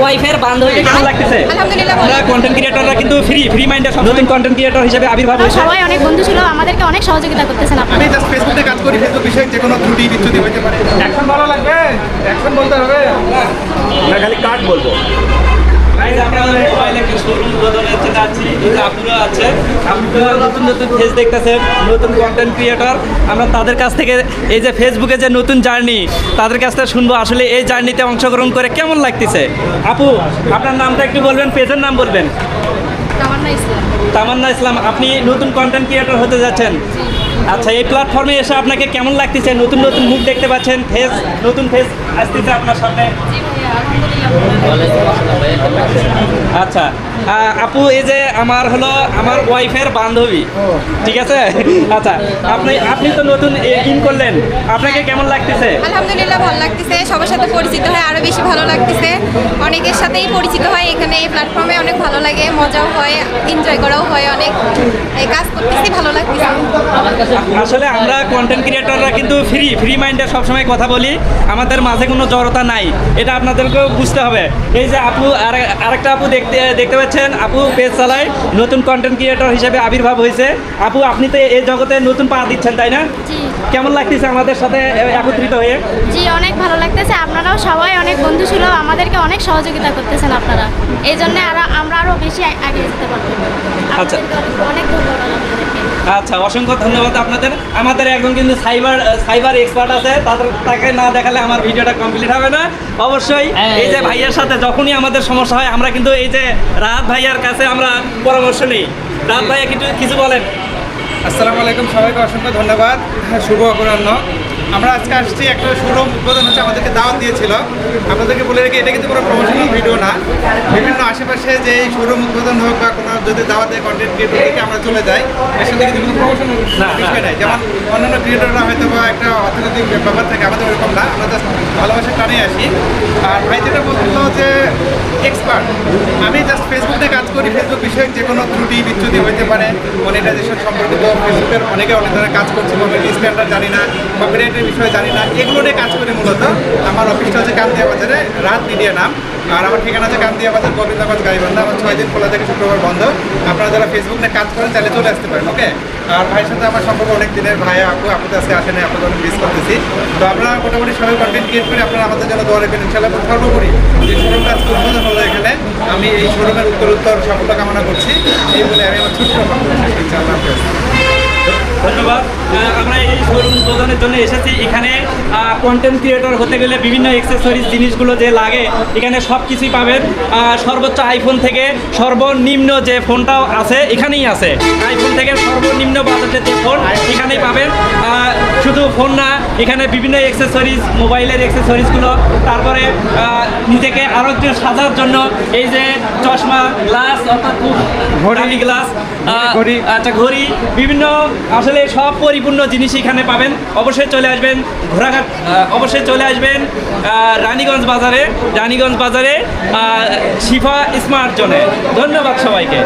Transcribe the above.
ওয়াইফের বান্ধবী। কেমন লাগতেছে? আলহামদুলিল্লাহ আমরা কন্টেন্ট ক্রিয়েটররা কিন্তু ফ্রি ফ্রি মাইন্ডে নতুন কন্টেন্ট ক্রিয়েটর হিসেবে আবির্ভাব হয়েছে। সবাই অনেক বন্ধু ছিল আমাদেরকে অনেক সহযোগিতা করতেছেন আপনি আমি জাস্ট ফেসবুকে কাজ করি ফেসবুক বিষয়ে যে কোনো ত্রুটি বিচ্যুতি হতে পারে। এখন ভালো লাগবে? এখন বলতে হবে। না খালি কাট বলব। Guys, আমরা মোবাইল একটা শোরুম উদ্বোধনের জন্য আছি আপুরা আছে। আপুরা নতুন নতুন ফেস দেখতেছেন নতুন কন্টেন্ট ক্রিয়েটর আমরা তাদের কাছ থেকে এই যে ফেসবুকে যে নতুন জার্নি তাদের কাছ থেকে শুনব আসলে এই জার্নিতে অংশগ্রহণ করে কেমন লাগতেছে। আপু আপনার নামটা একটু বলবেন পেজের নাম বলবেন? তামান্না ইসলাম। আপনি নতুন কন্টেন্ট ক্রিয়েটর হতে যাচ্ছেন। আচ্ছা এই প্ল্যাটফর্মে এসে আপনাকে কেমন লাগতেছে? নতুন নতুন মুখ দেখতে পাচ্ছেন ফেস নতুন ফেস আসতেছে আপনার সামনে। জি ভাইয়া আলহামদুলিল্লাহ। আচ্ছা আপু এই যে আমার হলো আমার ওয়াইফের বান্ধবী ঠিক আছে? আচ্ছা আপনি আপনি তো নতুন ইন করলেন আপনাকে কেমন লাগতেছে? আলহামদুলিল্লাহ ভালো লাগতেছে সবার সাথে পরিচিত হয় আরও বেশি ভালো লাগতেছে। অনেকের সাথেই পরিচিত হয় এখানে এই প্ল্যাটফর্মে অনেক ভালো লাগে মজাও হয় এনজয় করাও হয় অনেক। এই কাজ করতেছি ভালো লাগতেছে। আসলে আমরা কন্টেন্ট ক্রিয়েটররা কিন্তু ফ্রি ফ্রি মাইন্ডে সবসময় কথা বলি। আমাদের মাঝে কোনো জড়তা নাই। এটা আপনাদেরকেও বুঝতে হবে। এই যে আপু আর- আরেকটা আপু দেখতে দেখতে পাচ্ছেন আপু পেজ চালায় নতুন কন্টেন্ট ক্রিয়েটর হিসেবে আবির্ভাব হয়েছে। আপু আপনি তো এই জগতে নতুন পা দিচ্ছেন তাই না? কেমন লাগতেছে আমাদের সাথে একত্রিত হয়ে? জি অনেক ভালো লাগতেছে। আপনারাও সবাই অনেক বন্ধু ছিল আমাদেরকে অনেক সহযোগিতা করতেছেন আপনারা। এই জন্য আমরা আরও বেশি আগে যেতে পারব আচ্ছা। অনেক ধন্যবাদ আচ্ছা অসংখ্য ধন্যবাদ আপনাদের। আমাদের একজন কিন্তু সাইবার সাইবার এক্সপার্ট আছে। তাদের তাকে না দেখালে আমার ভিডিওটা কমপ্লিট হবে না। অবশ্যই এই যে ভাইয়ের সাথে যখনই আমাদের সমস্যা হয় আমরা কিন্তু এই যে রাহাত ভাইয়ার কাছে আমরা পরামর্শ নিই। রাহাত ভাইয়া কিছু কিছু বলেন। আসসালামু আলাইকুম সবাইকে অসংখ্য ধন্যবাদ। হ্যাঁ, শুভ অপরাহ্ন। আমরা আজকে আসছি একটা শোরুম উদ্বোধন হচ্ছে আমাদেরকে দাওয়াত দিয়েছিল। আপনাদেরকে বলে রেখে এটা কিন্তু কোনো প্রমোশনাল ভিডিও না যে এই শোরুম উদ্বোধন হোক বা কোনো যদি দাওয়াত কন্টেন্ট ক্রিয়েটর থেকে আমরা চলে যাই এর সাথে কিন্তু কোনো প্রমোশনাল না, না। বিষয় নাই। যেমন অন্যান্য ক্রিয়েটররা হয়তো বা একটা অর্থনৈতিক ব্যাপার থাকে আমাদের ওরকম না। আমরা জাস্ট ভালোবাসা টানে আসি। আর ভাই যেটা বলছিল যে এক্সপার্ট আমি জাস্ট ফেসবুকে কাজ করি ফেসবুক বিষয়ক যে কোনো ত্রুটি বিচ্যুতি হইতে পারে মনিটাইজেশন সম্পর্কিত ফেসবুকের অনেকে অনেক ধরনের কাজ করছে কমিউনিটি স্ট্যান্ডার্ড জানি না কপিরাইটের বিষয়ে জানি না। এগুলো নিয়ে কাজ করি মূলত। আমার অফিসটা হচ্ছে কান্দিয়া বাজারে রাত মিডিয়া নাম। আর আমার ঠিকানা হচ্ছে কান্দিয়া বাজার গোবিন্দগঞ্জ গাইবান্ধা আমার ছয় দিন খোলা থেকে শুক্রবার বন্ধ। আপনারা যারা ফেসবুক নিয়ে কাজ করেন, তাহলে চলে আসতে পারেন ওকে আর ভাইয়ের সাথে আমার সম্পর্ক অনেক দিনের, ভাই, আপু আপু আজকে আসে আসেনি আপনাদের মিস করতেছি। তো আপনারা মোটামুটি সবাই কন্টেন্ট ক্রিয়েট করে আপনারা আমাদের জন্য দোয়া রাখবেন ইনশাল্লাহ এবং সর্বোপরি, যে শোরুমটা কাজ করব হলো এখানে আমি এই শোরুমের উত্তর উত্তর সাফল্য কামনা করছি। এই বলে আমি আমার ছোট্ট ধন্যবাদ। আমরা এই শোরুম উদ্বোধনের জন্য এসেছি। এখানে কন্টেন্ট ক্রিয়েটর হতে গেলে বিভিন্ন অ্যাক্সেসরিজ জিনিসগুলো যে লাগে, এখানে সব কিছুই পাবেন সর্বোচ্চ আইফোন থেকে সর্বনিম্ন যে ফোনটাও আছে, এখানেই আছে। আইফোন থেকে সর্বনিম্ন বাজেটের যে ফোন এখানেই পাবেন। শুধু ফোন না, এখানে বিভিন্ন অ্যাক্সেসরিজ মোবাইলের অ্যাক্সেসরিজগুলো তারপরে নিজেকে আরও একটু সাজার জন্য এই যে চশমা গ্লাস অর্থাৎ খুব ঘড়ি। গ্লাস ঘড়ি। আচ্ছা ঘড়ি বিভিন্ন আসলে সব পরিপূর্ণ জিনিস এখানে পাবেন। অবশ্যই চলে আসবেন ঘোড়াঘাট অবশ্যই চলে আসবেন রানীগঞ্জ বাজারে রানীগঞ্জ বাজারে শিফা স্মার্ট জোনে। ধন্যবাদ সবাইকে।